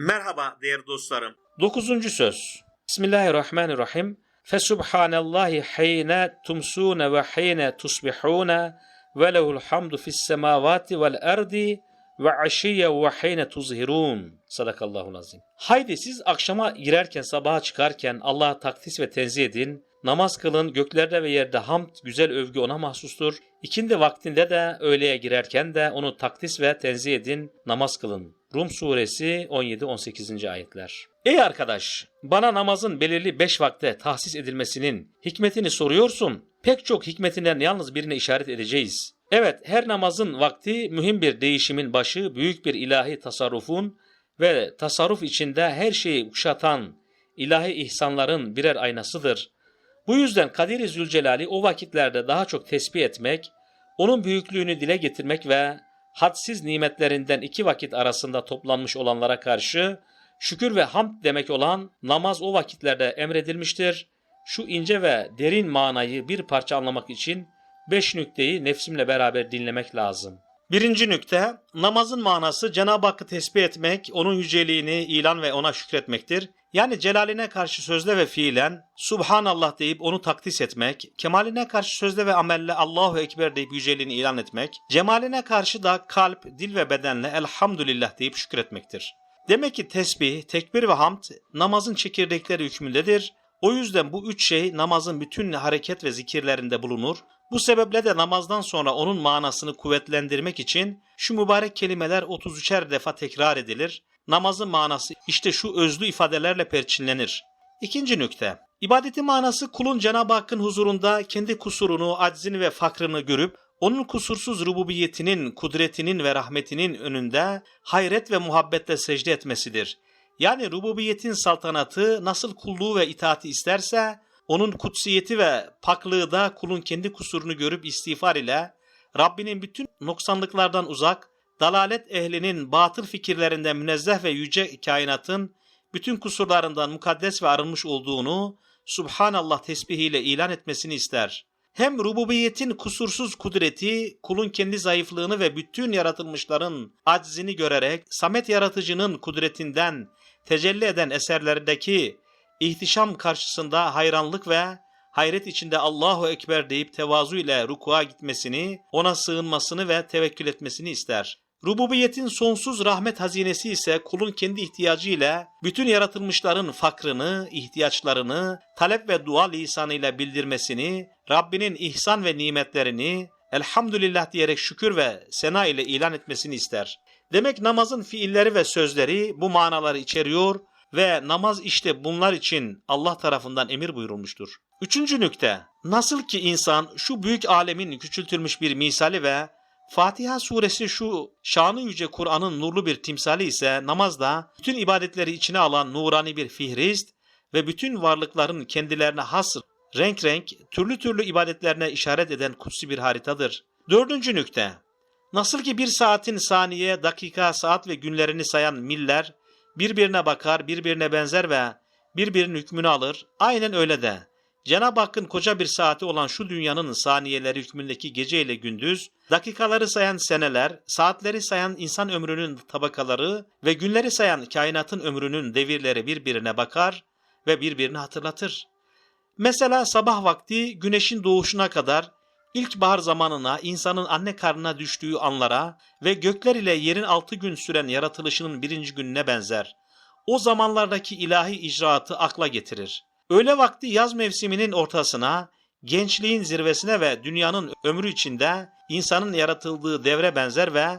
Merhaba değerli dostlarım. Dokuzuncu söz. Bismillahirrahmanirrahim. Fesubhanallahi hine tumsune ve hine tusbihune ve lehul hamdu fis semavati vel erdi ve aşiye ve hine tuzhirun. Sadakallahul azim. Haydi siz akşama girerken sabaha çıkarken Allah'a takdis ve tenzih edin. Namaz kılın göklerde ve yerde hamd güzel övgü ona mahsustur. İkindi vaktinde de öğleye girerken de onu takdis ve tenzih edin namaz kılın. Rum suresi 17-18. ayetler. Ey arkadaş bana namazın belirli beş vakte tahsis edilmesinin hikmetini soruyorsun. Pek çok hikmetinden yalnız birine işaret edeceğiz. Evet her namazın vakti mühim bir değişimin başı büyük bir ilahi tasarrufun ve tasarruf içinde her şeyi kuşatan ilahi ihsanların birer aynasıdır. Bu yüzden Kadir-i Zülcelal'i o vakitlerde daha çok tesbih etmek, onun büyüklüğünü dile getirmek ve hadsiz nimetlerinden iki vakit arasında toplanmış olanlara karşı şükür ve hamd demek olan namaz o vakitlerde emredilmiştir. Şu ince ve derin manayı bir parça anlamak için beş nükteyi nefsimle beraber dinlemek lazım. Birinci nükte, namazın manası Cenab-ı Hakk'ı tesbih etmek, onun yüceliğini ilan ve ona şükretmektir. Yani celaline karşı sözle ve fiilen Subhanallah deyip onu takdis etmek, kemaline karşı sözle ve amelle Allahu Ekber deyip yüceliğini ilan etmek, cemaline karşı da kalp, dil ve bedenle Elhamdülillah deyip şükretmektir. Demek ki tesbih, tekbir ve hamd namazın çekirdekleri hükmündedir. O yüzden bu üç şey namazın bütün hareket ve zikirlerinde bulunur. Bu sebeple de namazdan sonra onun manasını kuvvetlendirmek için şu mübarek kelimeler 33'er defa tekrar edilir. Namazın manası işte şu özlü ifadelerle perçinlenir. İkinci nükte. İbadetin manası kulun Cenab-ı Hakk'ın huzurunda kendi kusurunu, aczini ve fakrını görüp onun kusursuz rububiyetinin, kudretinin ve rahmetinin önünde hayret ve muhabbetle secde etmesidir. Yani rububiyetin saltanatı nasıl kulluğu ve itaati isterse onun kutsiyeti ve paklığı da kulun kendi kusurunu görüp istiğfar ile Rabbinin bütün noksanlıklardan uzak, dalalet ehlinin batıl fikirlerinden münezzeh ve yüce kainatın bütün kusurlarından mukaddes ve arınmış olduğunu Subhanallah tesbihiyle ilan etmesini ister. Hem rububiyetin kusursuz kudreti, kulun kendi zayıflığını ve bütün yaratılmışların aczini görerek Samet yaratıcının kudretinden tecelli eden eserlerdeki ihtişam karşısında hayranlık ve hayret içinde Allahu Ekber deyip tevazu ile rukuğa gitmesini, ona sığınmasını ve tevekkül etmesini ister. Rububiyetin sonsuz rahmet hazinesi ise kulun kendi ihtiyacı ile bütün yaratılmışların fakrını, ihtiyaçlarını talep ve dua lisanıyla bildirmesini, Rabbinin ihsan ve nimetlerini elhamdülillah diyerek şükür ve sena ile ilan etmesini ister. Demek namazın fiilleri ve sözleri bu manaları içeriyor ve namaz işte bunlar için Allah tarafından emir buyurulmuştur. Üçüncü nükte, nasıl ki insan şu büyük alemin küçültülmüş bir misali ve Fatiha suresi şu şanı yüce Kur'an'ın nurlu bir timsali ise namazda bütün ibadetleri içine alan nurani bir fihrist ve bütün varlıkların kendilerine has renk renk türlü türlü ibadetlerine işaret eden kutsi bir haritadır. Dördüncü nükte, nasıl ki bir saatin saniye, dakika, saat ve günlerini sayan miller birbirine bakar, birbirine benzer ve birbirinin hükmünü alır. Aynen öyle de. Cenab-ı Hakk'ın koca bir saati olan şu dünyanın saniyeleri hükmündeki gece ile gündüz, dakikaları sayan seneler, saatleri sayan insan ömrünün tabakaları ve günleri sayan kainatın ömrünün devirleri birbirine bakar ve birbirini hatırlatır. Mesela sabah vakti güneşin doğuşuna kadar ilkbahar zamanına, insanın anne karnına düştüğü anlara ve gökler ile yerin altı gün süren yaratılışının birinci gününe benzer. O zamanlardaki ilahi icraatı akla getirir. Öğle vakti yaz mevsiminin ortasına, gençliğin zirvesine ve dünyanın ömrü içinde insanın yaratıldığı devre benzer ve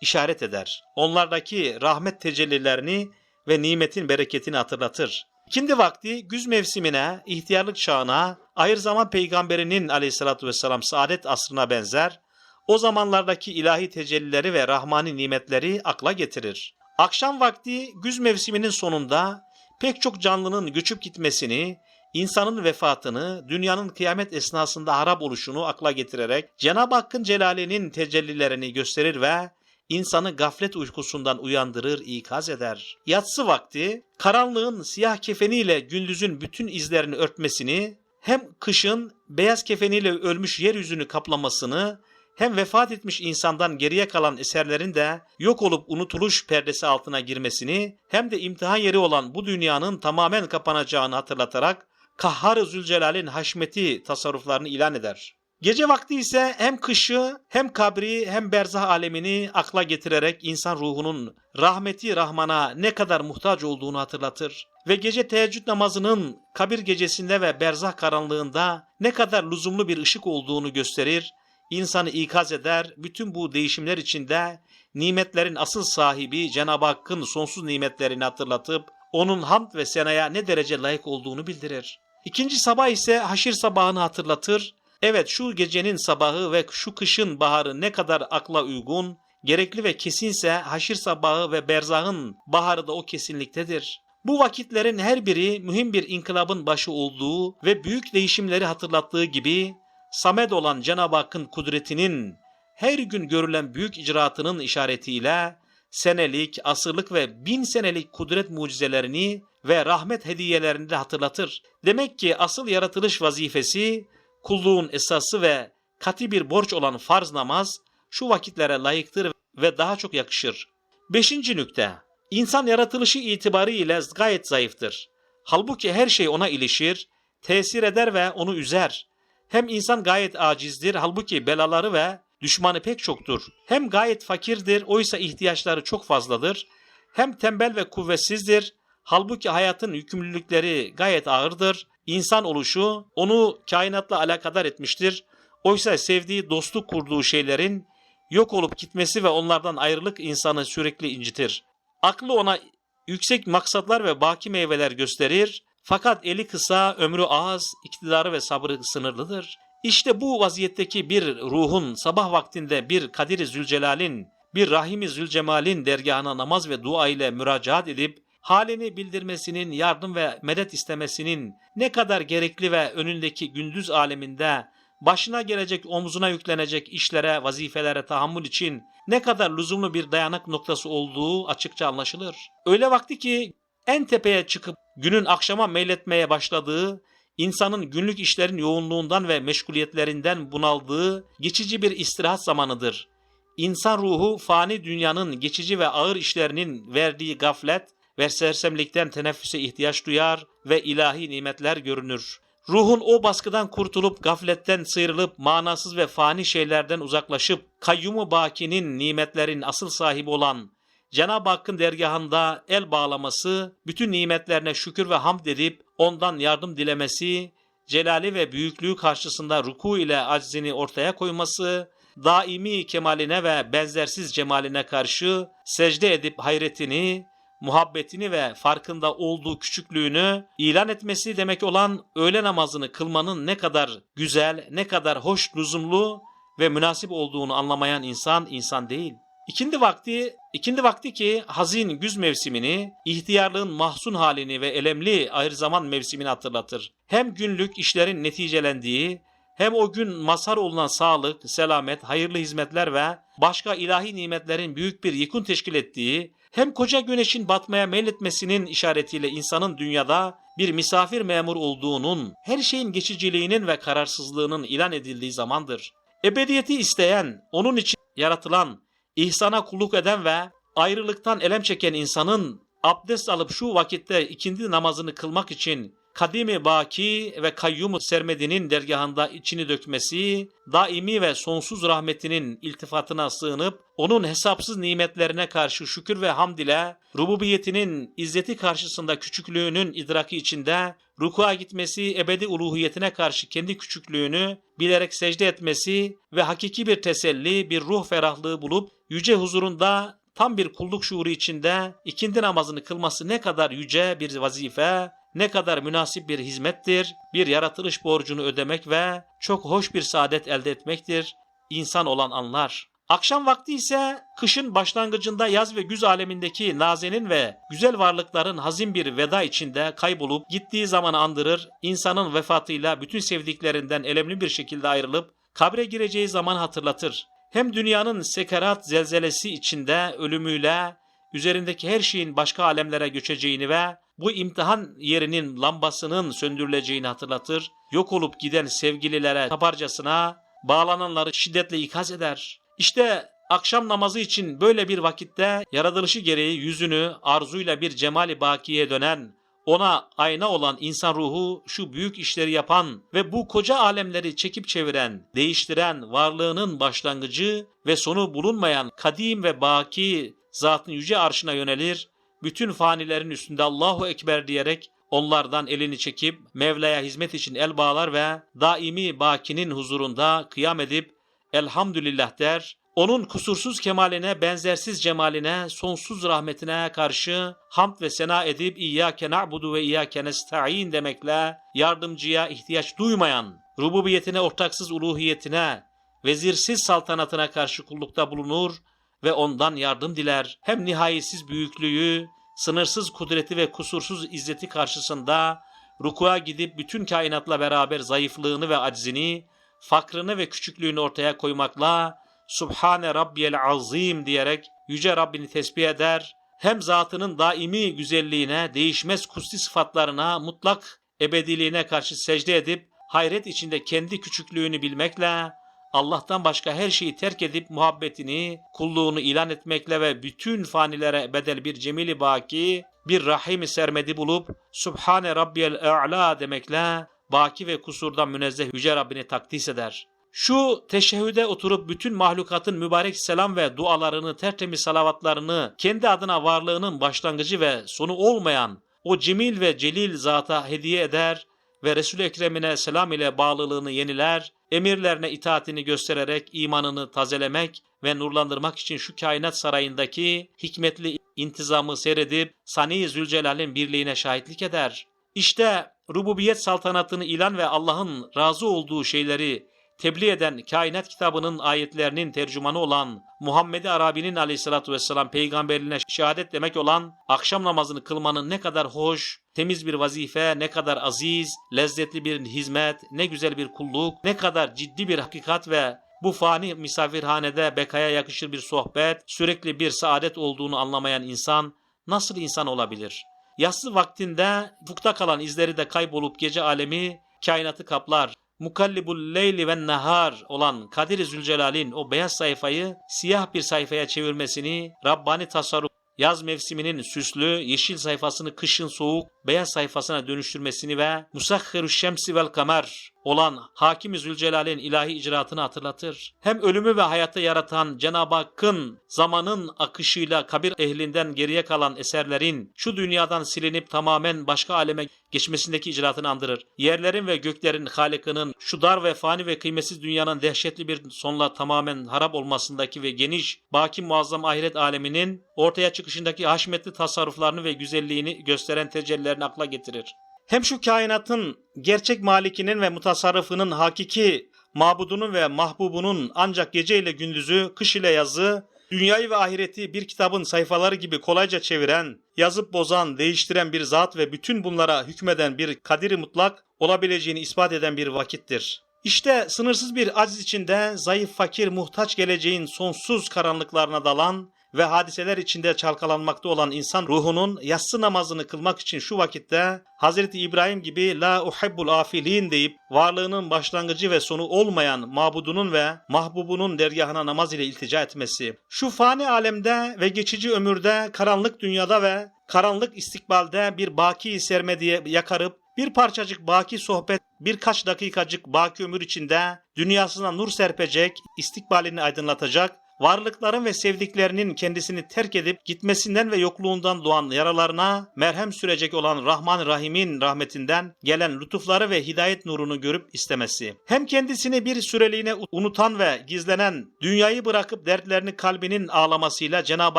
işaret eder. Onlardaki rahmet tecellilerini ve nimetin bereketini hatırlatır. İkindi vakti güz mevsimine, ihtiyarlık çağına, ahir zaman peygamberinin aleyhissalatü vesselam saadet asrına benzer, o zamanlardaki ilahi tecellileri ve rahmani nimetleri akla getirir. Akşam vakti güz mevsiminin sonunda pek çok canlının göçüp gitmesini, insanın vefatını, dünyanın kıyamet esnasında harap oluşunu akla getirerek Cenab-ı Hakk'ın celalinin tecellilerini gösterir ve insanı gaflet uykusundan uyandırır, ikaz eder. Yatsı vakti karanlığın siyah kefeniyle gündüzün bütün izlerini örtmesini, hem kışın beyaz kefeniyle ölmüş yeryüzünü kaplamasını, hem vefat etmiş insandan geriye kalan eserlerin de yok olup unutuluş perdesi altına girmesini hem de imtihan yeri olan bu dünyanın tamamen kapanacağını hatırlatarak Kahhar-ı Zülcelal'in haşmeti tasarruflarını ilan eder. Gece vakti ise hem kışı hem kabri hem berzah alemini akla getirerek insan ruhunun rahmeti rahmana ne kadar muhtaç olduğunu hatırlatır. Ve gece teheccüd namazının kabir gecesinde ve berzah karanlığında ne kadar lüzumlu bir ışık olduğunu gösterir, insanı ikaz eder, bütün bu değişimler içinde nimetlerin asıl sahibi Cenab-ı Hakk'ın sonsuz nimetlerini hatırlatıp onun hamd ve senaya ne derece layık olduğunu bildirir. İkinci sabah ise haşir sabahını hatırlatır, Evet şu gecenin sabahı ve şu kışın baharı ne kadar akla uygun, gerekli ve kesinse haşir sabahı ve berzahın baharı da o kesinliktedir. Bu vakitlerin her biri mühim bir inkılabın başı olduğu ve büyük değişimleri hatırlattığı gibi Samed olan Cenab-ı Hakk'ın kudretinin her gün görülen büyük icraatının işaretiyle senelik, asırlık ve bin senelik kudret mucizelerini ve rahmet hediyelerini de hatırlatır. Demek ki asıl yaratılış vazifesi kulluğun esası ve kati bir borç olan farz namaz şu vakitlere layıktır ve daha çok yakışır. Beşinci nükte. İnsan yaratılışı itibarıyla gayet zayıftır. Halbuki her şey ona ilişir, tesir eder ve onu üzer. Hem insan gayet acizdir, halbuki belaları ve düşmanı pek çoktur. Hem gayet fakirdir, oysa ihtiyaçları çok fazladır. Hem tembel ve kuvvetsizdir, halbuki hayatın yükümlülükleri gayet ağırdır. İnsan oluşu onu kainatla alakadar etmiştir. Oysa sevdiği, dostluk kurduğu şeylerin yok olup gitmesi ve onlardan ayrılık insanı sürekli incitir. Aklı ona yüksek maksatlar ve baki meyveler gösterir. Fakat eli kısa, ömrü az, iktidarı ve sabrı sınırlıdır. İşte bu vaziyetteki bir ruhun sabah vaktinde bir Kadir-i Zülcelal'in, bir Rahim-i Zülcemal'in dergahına namaz ve dua ile müracaat edip halini bildirmesinin, yardım ve medet istemesinin ne kadar gerekli ve önündeki gündüz aleminde başına gelecek, omzuna yüklenecek işlere, vazifelere tahammül için ne kadar lüzumlu bir dayanak noktası olduğu açıkça anlaşılır. Öyle vakti ki en tepeye çıkıp günün akşama meyletmeye başladığı, insanın günlük işlerin yoğunluğundan ve meşguliyetlerinden bunaldığı geçici bir istirahat zamanıdır. İnsan ruhu fani dünyanın geçici ve ağır işlerinin verdiği gaflet ve sersemlikten teneffüse ihtiyaç duyar ve ilahi nimetler görünür. Ruhun o baskıdan kurtulup gafletten sıyrılıp manasız ve fani şeylerden uzaklaşıp kayyumu bakinin nimetlerin asıl sahibi olan Cenab-ı Hakk'ın dergahında el bağlaması, bütün nimetlerine şükür ve hamd edip ondan yardım dilemesi, celali ve büyüklüğü karşısında ruku ile aczini ortaya koyması, daimi kemaline ve benzersiz cemaline karşı secde edip hayretini, muhabbetini ve farkında olduğu küçüklüğünü ilan etmesi demek olan öğle namazını kılmanın ne kadar güzel, ne kadar hoş, lüzumlu ve münasip olduğunu anlamayan insan insan değil. İkindi vakti, ikindi vakti ki hazin güz mevsimini, ihtiyarlığın mahzun halini ve elemli ayrı zaman mevsimini hatırlatır. Hem günlük işlerin neticelendiği, hem o gün mazhar olunan sağlık, selamet, hayırlı hizmetler ve başka ilahi nimetlerin büyük bir yıkın teşkil ettiği, hem koca güneşin batmaya meyletmesinin işaretiyle insanın dünyada bir misafir memur olduğunun, her şeyin geçiciliğinin ve kararsızlığının ilan edildiği zamandır. Ebediyeti isteyen, onun için yaratılan, ihsana kulluk eden ve ayrılıktan elem çeken insanın abdest alıp şu vakitte ikindi namazını kılmak için kadimi baki ve kayyumu sermedinin dergahında içini dökmesi, daimi ve sonsuz rahmetinin iltifatına sığınıp, onun hesapsız nimetlerine karşı şükür ve hamd ile, rububiyetinin izzeti karşısında küçüklüğünün idraki içinde, rukuğa gitmesi, ebedi uluhiyetine karşı kendi küçüklüğünü bilerek secde etmesi ve hakiki bir teselli, bir ruh ferahlığı bulup, yüce huzurunda tam bir kulluk şuuru içinde ikindi namazını kılması ne kadar yüce bir vazife, ne kadar münasip bir hizmettir, bir yaratılış borcunu ödemek ve çok hoş bir saadet elde etmektir insan olan anlar. Akşam vakti ise kışın başlangıcında yaz ve güz alemindeki nazenin ve güzel varlıkların hazin bir veda içinde kaybolup gittiği zamanı andırır, insanın vefatıyla bütün sevdiklerinden elemli bir şekilde ayrılıp kabre gireceği zaman hatırlatır. Hem dünyanın sekerat zelzelesi içinde ölümüyle üzerindeki her şeyin başka alemlere göçeceğini ve bu imtihan yerinin lambasının söndürüleceğini hatırlatır, yok olup giden sevgililere taparcasına bağlananları şiddetle ikaz eder. İşte akşam namazı için böyle bir vakitte yaratılışı gereği yüzünü arzuyla bir cemali bakiye dönen, ona ayna olan insan ruhu şu büyük işleri yapan ve bu koca alemleri çekip çeviren, değiştiren varlığının başlangıcı ve sonu bulunmayan kadim ve baki zatın yüce arşına yönelir, bütün fanilerin üstünde Allahu Ekber diyerek onlardan elini çekip Mevla'ya hizmet için el bağlar ve daimi bakinin huzurunda kıyam edip elhamdülillah der, onun kusursuz kemaline, benzersiz cemaline, sonsuz rahmetine karşı hamd ve sena edip İyyâke na'budu ve İyyâke nesta'in demekle yardımcıya ihtiyaç duymayan, rububiyetine ortaksız uluhiyetine, vezirsiz saltanatına karşı kullukta bulunur ve ondan yardım diler. Hem nihayetsiz büyüklüğü, sınırsız kudreti ve kusursuz izzeti karşısında rukuğa gidip bütün kainatla beraber zayıflığını ve aczini, fakrını ve küçüklüğünü ortaya koymakla Subhane Rabbiyel Azim diyerek Yüce Rabbini tesbih eder, hem zatının daimi güzelliğine, değişmez kutsi sıfatlarına, mutlak ebediliğine karşı secde edip, hayret içinde kendi küçüklüğünü bilmekle, Allah'tan başka her şeyi terk edip muhabbetini, kulluğunu ilan etmekle ve bütün fanilere bedel bir cemili baki, bir rahimi sermedi bulup, Subhane Rabbiyel A'la demekle, baki ve kusurdan münezzeh Yüce Rabbini takdis eder. Şu teşehhüde oturup bütün mahlukatın mübarek selam ve dualarını, tertemiz salavatlarını, kendi adına varlığının başlangıcı ve sonu olmayan o cemil ve celil zata hediye eder ve Resul-i Ekrem'ine selam ile bağlılığını yeniler, emirlerine itaatini göstererek imanını tazelemek ve nurlandırmak için şu kainat sarayındaki hikmetli intizamı seyredip Sani Zülcelal'in birliğine şahitlik eder. İşte rububiyet saltanatını ilan ve Allah'ın razı olduğu şeyleri tebliğ eden kainat kitabının ayetlerinin tercümanı olan Muhammed Arabi'nin aleyhissalatü vesselam peygamberliğine şehadet demek olan akşam namazını kılmanın ne kadar hoş, temiz bir vazife, ne kadar aziz, lezzetli bir hizmet, ne güzel bir kulluk, ne kadar ciddi bir hakikat ve bu fani misafirhanede bekaya yakışır bir sohbet, sürekli bir saadet olduğunu anlamayan insan nasıl insan olabilir? Yatsı vaktinde fukta kalan izleri de kaybolup gece alemi kainatı kaplar mukallibul leyli ve nahar olan Kadir Zülcelal'in o beyaz sayfayı siyah bir sayfaya çevirmesini, Rabbani tasarruf yaz mevsiminin süslü, yeşil sayfasını kışın soğuk, beyaz sayfasına dönüştürmesini ve Musahhiru şemsi vel kamer olan Hakim-i Zülcelal'in ilahi icraatını hatırlatır. Hem ölümü ve hayatı yaratan Cenab-ı Hakk'ın zamanın akışıyla kabir ehlinden geriye kalan eserlerin şu dünyadan silinip tamamen başka aleme geçmesindeki icraatını andırır. Yerlerin ve göklerin Halık'ının şu dar ve fani ve kıymetsiz dünyanın dehşetli bir sonla tamamen harap olmasındaki ve geniş, baki muazzam ahiret aleminin ortaya çıkışındaki haşmetli tasarruflarını ve güzelliğini gösteren tecellilerini akla getirir. Hem şu kainatın gerçek malikinin ve mutasarrıfının hakiki mabudunun ve mahbubunun ancak gece ile gündüzü, kış ile yazı, dünyayı ve ahireti bir kitabın sayfaları gibi kolayca çeviren, yazıp bozan, değiştiren bir zat ve bütün bunlara hükmeden bir kadiri mutlak olabileceğini ispat eden bir vakittir. İşte sınırsız bir aciz içinde zayıf, fakir, muhtaç geleceğin sonsuz karanlıklarına dalan ve hadiseler içinde çalkalanmakta olan insan ruhunun yatsı namazını kılmak için şu vakitte Hazreti İbrahim gibi la uhibbul afilin deyip varlığının başlangıcı ve sonu olmayan mabudunun ve mahbubunun dergahına namaz ile iltica etmesi. Şu fani alemde ve geçici ömürde karanlık dünyada ve karanlık istikbalde bir baki sermediye yakarıp bir parçacık baki sohbet, birkaç dakikacık baki ömür içinde dünyasına nur serpecek, istikbalini aydınlatacak, varlıkların ve sevdiklerinin kendisini terk edip gitmesinden ve yokluğundan doğan yaralarına merhem sürecek olan Rahman Rahim'in rahmetinden gelen lütufları ve hidayet nurunu görüp istemesi. Hem kendisini bir süreliğine unutan ve gizlenen, dünyayı bırakıp dertlerini kalbinin ağlamasıyla Cenab-ı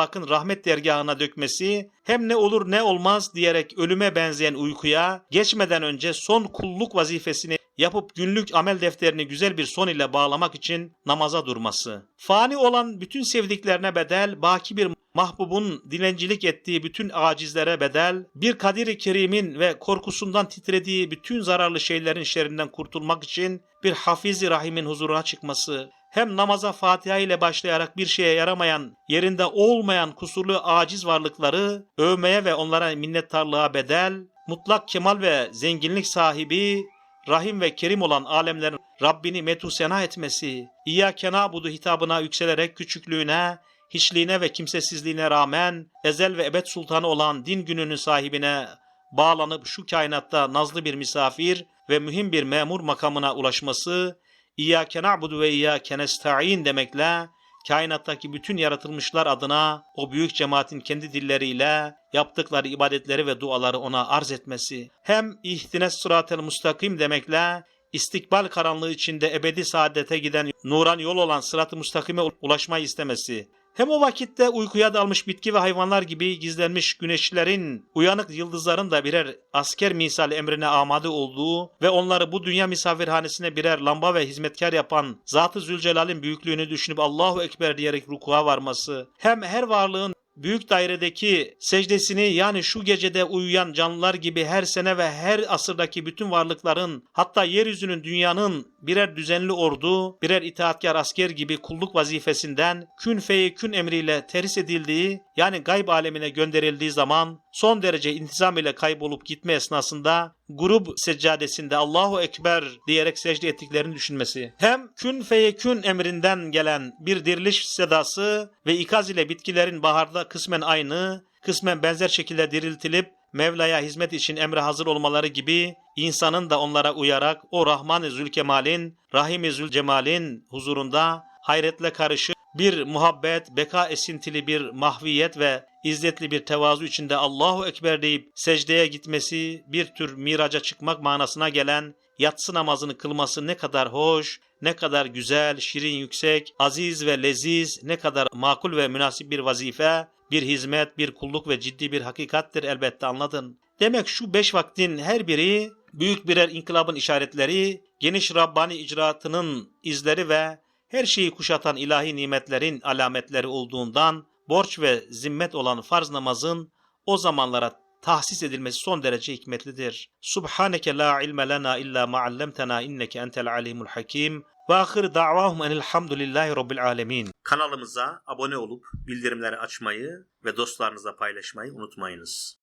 Hakk'ın rahmet dergahına dökmesi, hem ne olur ne olmaz diyerek ölüme benzeyen uykuya geçmeden önce son kulluk vazifesini yapıp günlük amel defterini güzel bir son ile bağlamak için namaza durması. Fani olan bütün sevdiklerine bedel, baki bir mahbubun dilencilik ettiği bütün acizlere bedel, bir Kadir-i Kerim'in ve korkusundan titrediği bütün zararlı şeylerin şerrinden kurtulmak için bir Hafiz-i Rahim'in huzuruna çıkması, hem namaza Fatiha ile başlayarak bir şeye yaramayan, yerinde olmayan kusurlu aciz varlıkları övmeye ve onlara minnettarlığa bedel, mutlak kemal ve zenginlik sahibi Rahim ve Kerim olan alemlerin Rabbini metu sena etmesi, İyyâke na'budu hitabına yükselerek küçüklüğüne, hiçliğine ve kimsesizliğine rağmen ezel ve ebed sultanı olan din gününün sahibine bağlanıp şu kainatta nazlı bir misafir ve mühim bir memur makamına ulaşması, İyyâke na'budu ve İyyâke nesta'in demekle kainattaki bütün yaratılmışlar adına o büyük cemaatin kendi dilleriyle yaptıkları ibadetleri ve duaları ona arz etmesi, hem ihtines sıratel mustakim demekle istikbal karanlığı içinde ebedi saadete giden nuran yol olan sırat-ı mustakime ulaşmayı istemesi, hem o vakitte uykuya dalmış bitki ve hayvanlar gibi gizlenmiş güneşlerin, uyanık yıldızların da birer asker misali emrine amade olduğu ve onları bu dünya misafirhanesine birer lamba ve hizmetkar yapan Zat-ı Zülcelal'in büyüklüğünü düşünüp Allahu Ekber diyerek rukuğa varması, hem her varlığın büyük dairedeki secdesini yani şu gecede uyuyan canlılar gibi her sene ve her asırdaki bütün varlıkların hatta yeryüzünün dünyanın birer düzenli ordu, birer itaatkar asker gibi kulluk vazifesinden kün feyi kün emriyle terhis edildiği yani gayb alemine gönderildiği zaman son derece intizam ile kaybolup gitme esnasında grup seccadesinde Allahu Ekber diyerek secde ettiklerini düşünmesi. Hem kün feye kün emrinden gelen bir diriliş sedası ve ikaz ile bitkilerin baharda kısmen aynı, kısmen benzer şekilde diriltilip Mevla'ya hizmet için emre hazır olmaları gibi insanın da onlara uyarak o Rahman-ı Zülkemal'in, Rahim-i Zülcemal'in huzurunda hayretle karışık bir muhabbet, beka esintili bir mahviyet ve izzetli bir tevazu içinde Allahu Ekber deyip secdeye gitmesi, bir tür miraca çıkmak manasına gelen yatsı namazını kılması ne kadar hoş, ne kadar güzel, şirin yüksek, aziz ve leziz, ne kadar makul ve münasip bir vazife, bir hizmet, bir kulluk ve ciddi bir hakikattir elbette anladın. Demek şu beş vaktin her biri büyük birer inkılabın işaretleri, geniş Rabbani icraatının izleri ve her şeyi kuşatan ilahi nimetlerin alametleri olduğundan borç ve zimmet olan farz namazın o zamanlara tahsis edilmesi son derece hikmetlidir. Subhaneke la ilme lena illa ma allamtena inneke entel alimul hakim. Ve ahir da'vahum enilhamdülillahi rabbil alemin. Kanalımıza abone olup bildirimleri açmayı ve dostlarınızla paylaşmayı unutmayınız.